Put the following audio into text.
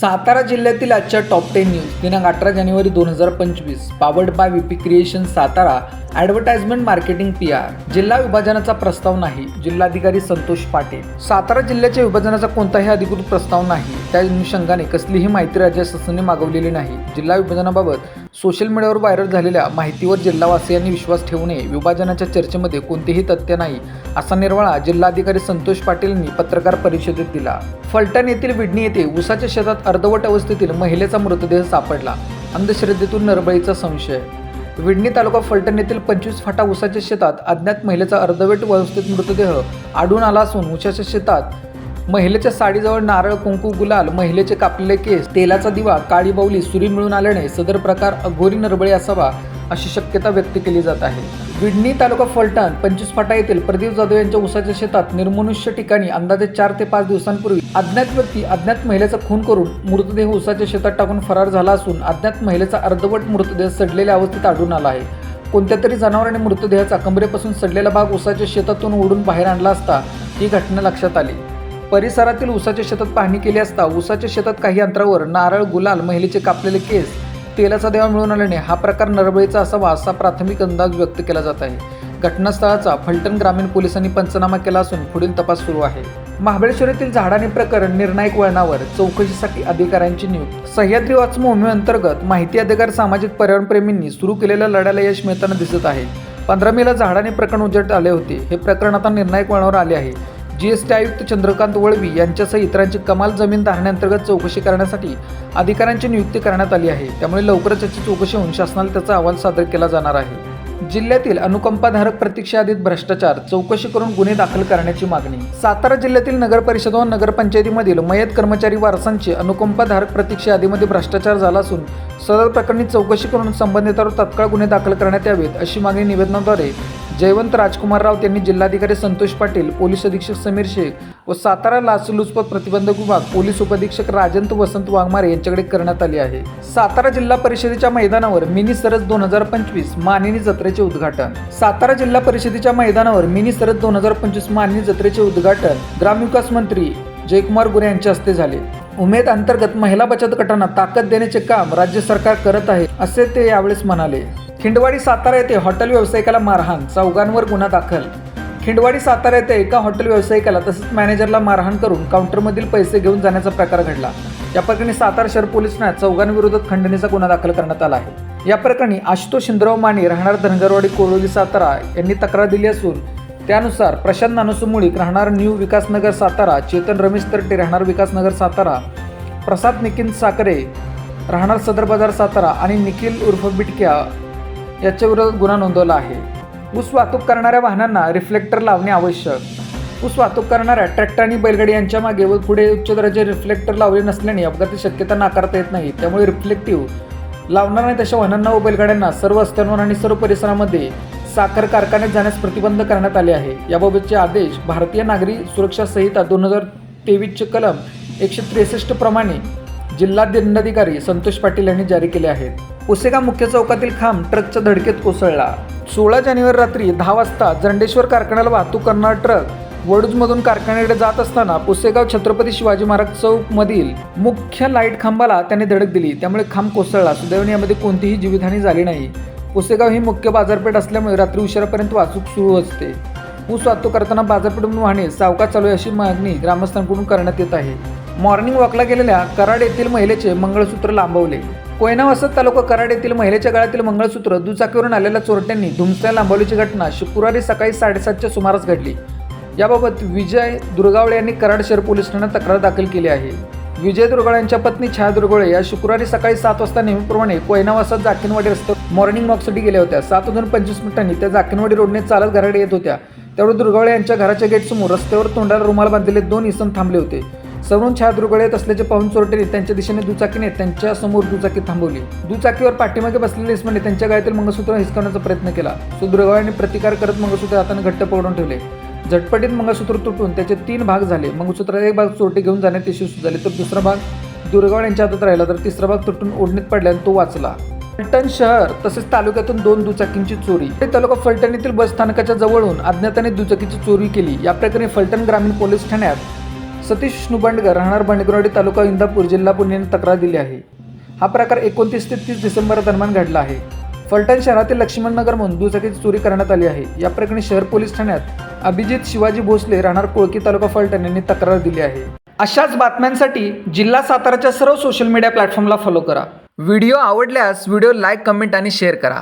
सातारा जिल्ह्यातील आजच्या top ten news दिनांक अठरा जानेवारी दोन हजार पंचवीस. Powered by VP creation Satara advertisement marketing P R जिल्हा विभाजनाचा प्रस्ताव नाही. जिल्हाधिकारी संतोष पाटील. सातारा जिल्ह्याच्या विभाजनाचा कोणताही अधिकृत प्रस्ताव नाही. त्या अनुषंगाने कसलीही माहिती राज्य शासनाने मागवलेली नाही. जिल्हा विभाजनाबाबत सोशल मीडियावर व्हायरल झालेल्या माहितीवर जिल्हावासियांनी विश्वास ठेवू नये. विभाजनाच्या चर्चेमध्ये कोणतेही तथ्य नाही असा निर्वाळा जिल्हाधिकारी संतोष पाटील यांनी पत्रकार परिषदेत दिला. फलटण येथील विडणी येथे उसाच्या शेतात अर्धवट अवस्थेतील महिलेचा मृतदेह सापडला. अंधश्रद्धेतून नरबळीचा संशय. विडणी तालुका फलटण येथील पंचवीस फाटा उसाच्या शेतात अज्ञात महिलेचा अर्धवेट अवस्थेत मृतदेह आढळून आला असून उसाच्या शेतात महिलेच्या साडीजवळ नारळ कुंकू गुलाल महिलेचे कापलेले केस तेलाचा दिवा काळी बाऊली सुरी मिळून आल्याने सदर प्रकार अघोरी नरबळी असावा अशी शक्यता व्यक्त केली जात आहे. विडणी तालुका फलटण पंचवीस फाटा येथील प्रदीप जाधव यांच्या उसाच्या शेतात निर्मनुष्य ठिकाणी अंदाजे चार ते पाच दिवसांपूर्वी अज्ञात व्यक्ती अज्ञात महिलेचा खून करून मृतदेह उसाच्या शेतात टाकून फरार झाला असून अज्ञात महिलेचा अर्धवट मृतदेह सडलेल्या अवस्थेत आढळून आला आहे. कोणत्या तरी जनावराने मृतदेहाचा कमरेपासून सडलेला भाग उसाच्या शेतातून ओढून बाहेर आणला असता ही घटना लक्षात आली. परिसरातील उसाच्या शेतात पाहणी केली असता उसाच्या शेतात काही अंतरावर नारळ गुलाल महिलेचे कापलेले केस तेलाचा देवा मिळून आल्याने हा प्रकार नरबळीचा असावा असा प्राथमिक अंदाज व्यक्त केला जात आहे. घटनास्थळाचा फलटण ग्रामीण पोलिसांनी पंचनामा केला असून पुढील तपास सुरू आहे. महाबळेश्वर येथील झाडाने प्रकरण निर्णायक वळणावर चौकशीसाठी अधिकाऱ्यांची नियुक्ती. सह्याद्री वाच मोहिमेअंतर्गत माहिती अधिकार सामाजिक पर्यावरणप्रेमींनी सुरू केलेल्या लढ्याला यश मिळताना दिसत आहे. पंधरा मेला झाडाने प्रकरण उजेड आले होते. हे प्रकरण आता निर्णायक वळणावर आले आहे. जीएसटी आयुक्त चंद्रकांत वळवी यांच्यासह इतरांची कमाल जमीन धारण्याअंतर्गत चौकशी करण्यासाठी अधिकाऱ्यांची नियुक्ती करण्यात आली आहे. त्यामुळे लवकरच याची चौकशी होऊन शासनाला त्याचा अहवाल सादर केला जाणार आहे. जिल्ह्यातील अनुकंपाधारक प्रतीक्षा यादीत भ्रष्टाचार चौकशी करून गुन्हे दाखल करण्याची मागणी. सातारा जिल्ह्यातील नगर परिषद व नगरपंचायतीमधील मयत कर्मचारी वारसांची अनुकंपाधारक प्रतीक्षा यादीमध्ये भ्रष्टाचार झाला असून सदर प्रकरणी चौकशी करून संबंधितांवर तत्काळ गुन्हे दाखल करण्यात यावेत अशी मागणी निवेदनाद्वारे जयवंत राजकुमार राऊत यांनी जिल्हाधिकारी संतोष पाटील पोलीस अधीक्षक समीर शेख व सातारा लाचलुचपत प्रतिबंधक विभाग पोलीस उपअधीक्षक राजंत वसंत वाघमारे यांच्याकडे करण्यात आली आहे. सातारा जिल्हा परिषदेच्या मैदानावर मिनी सरस दोन हजार पंचवीस मानिनी जत्रेचे उद्घाटन. सातारा जिल्हा परिषदेच्या मैदानावर मिनी सरस दोन हजार पंचवीस मानिनी जत्रेचे उद्घाटन ग्रामविकास मंत्री जयकुमार गुरे यांच्या हस्ते झाले. उमेद अंतर्गत महिला बचत गटांना ताकद देण्याचे काम राज्य सरकार करत आहे असे ते यावेळेस म्हणाले. खिंडवाडी सातारा येथे हॉटेल व्यावसायिकाला मारहाण चौघांवर गुन्हा दाखल. खिंडवाडी सातारा येथे एका हॉटेल व्यावसायिकाला तसंच मॅनेजरला मारहाण करून काउंटरमधील पैसे घेऊन जाण्याचा प्रकार घडला. या प्रकरणी सातारा शहर पोलीस ठाण्यात चौघांविरोधात खंडणीचा गुन्हा दाखल करण्यात आला आहे. या प्रकरणी आशुतोष शिंदराव माने राहणार धनगरवाडी कोरोली सातारा यांनी तक्रार दिली असून त्यानुसार प्रशांत नानसू मुळीक राहणार न्यू विकासनगर सातारा चेतन रमेश तरटे राहणार विकासनगर सातारा प्रसाद निकिन साकरे राहणार सदर बाजार सातारा आणि निखिल उर्फ बिटक्या याच्याविरोधात गुन्हा नोंदवला आहे. ऊस वाहतूक करणाऱ्या वाहनांना रिफ्लेक्टर लावणे आवश्यक. ऊस वाहतूक करणाऱ्या ट्रॅक्टर आणि बैलगाडी यांच्या मागे व पुढे उच्च दर्जाचे रिफ्लेक्टर लावले नसल्याने अपघाती शक्यता नाकारता येत नाही. त्यामुळे रिफ्लेक्टिव्ह लावणार नाही तशा वाहनांना व बैलगाड्यांना सर्व रस्त्यांवर आणि सर्व परिसरामध्ये साखर कारखान्यात जाण्यास प्रतिबंध करण्यात आले आहे. याबाबतचे आदेश भारतीय नागरी सुरक्षा संहिता दोन हजार तेवीसचे कलम एकशे त्रेसष्ट प्रमाणे जिल्हा दंडाधिकारी संतोष पाटील यांनी जारी केले आहेत. उसेगाव मुख्य चौकातील खांब ट्रकच्या धडकेत कोसळला. सोळा जानेवारी रात्री दहा वाजता जंडेश्वर कारखान्याला वाहतूक करणारा ट्रक वडूजमधून कारखान्याकडे जात असताना पुसेगाव छत्रपती शिवाजी महाराज चौक मधील मुख्य लाइट खांबाला त्याने धडक दिली. त्यामुळे खांब कोसळला. सुदैवाने यामध्ये कोणतीही जीवितहानी झाली नाही. पुसेगाव ही मुख्य बाजारपेठ असल्यामुळे रात्री उशिरापर्यंत वाहतूक सुरू असते. ऊस वाहतूक करताना बाजारपेठून वाहने सावकाश चालू अशी मागणी ग्रामस्थांकडून करण्यात येत आहे. मॉर्निंग वॉकला गेलेल्या कराड येथील महिलेचे मंगळसूत्र लांबवले. कोयना वसत तालुका कराड येथील महिलेच्या गळ्यातील मंगळसूत्र दुचाकीवरून आलेल्या चोरट्यांनी धुमसल्या लांबवल्याची घटना शुक्रवारी सकाळी साडेसातच्या सुमारास घडली. याबाबत विजय दुर्गावळे यांनी कराड शहर पोलीस ठाण्यात तक्रार दाखल केली आहे. विजय दुर्गाळे यांच्या पत्नी छाया दुर्गावळे या शुक्रवारी सकाळी सात वाजता नेहमीप्रमाणे कोयना वसात जाकिनवाडी रस्त्यावर मॉर्निंग वॉकसाठी गेल्या होत्या. सात वाजून पंचवीस मिनिटांनी त्या जाकिनवाडी रोडने चालत घराकडे येत होत्या. त्यावेळी दुर्गावळे यांच्या घराच्या गेटसमोर रस्त्यावर तोंडाला रुमाल बांधलेले दोन इसम थांबले होते. सरून छाया दुर्गळे असल्याचे पाहून चोरटेने त्यांच्या दिशेने दुचाकीने त्यांच्यासमोर दुचाकी थांबवली. दुचाकीवर पाठीमागे बसलेले इस्माने त्यांच्या गळ्यातील मंगळसूत्र हिसकवण्याचा प्रयत्न केला. सो प्रतिकार करत मंगळसूत्र हाताने घट्ट पकडून ठेवले. झटपटीत मंगळसूत्र तुटून त्याचे तीन भाग झाले. मंगळसूत्राचा एक भाग चोरटे घेऊन जाण्यात यशस्वी झाले तर दुसरा भाग दुर्गावळ यांच्या हातात राहिला तर तिसरा भाग तुटून ओढणीत पडल्याने तो वाचला. फलटण शहर तसेच तालुक्यातून दोन दुचाकींची चोरी. हे तालुका फलटण येथील बस स्थानकाच्या जवळून अज्ञाताने दुचाकीची चोरी केली. या प्रकरणी फलटण ग्रामीण पोलीस ठाण्यात सतीश विष्णू राहणार बंडगरवाडी तालुका इंदापूर जिल्हा पुणेने तक्रार दिली आहे. हा प्रकार एकोणतीस ते तीस डिसेंबर दरम्यान घडला आहे. फलटण शहरातील लक्ष्मण नगर म्हणून दुचाकीची चोरी करण्यात आली आहे. या प्रकरणी शहर पोलीस ठाण्यात अभिजित शिवाजी भोसले राहणार कोळकी तालुका फलटण यांनी तक्रार दिली आहे. अशाच बातम्यांसाठी जिल्हा साताराच्या सर्व सोशल मीडिया प्लॅटफॉर्मला फॉलो करा. व्हिडिओ आवडल्यास व्हिडिओ लाईक कमेंट आणि शेअर करा.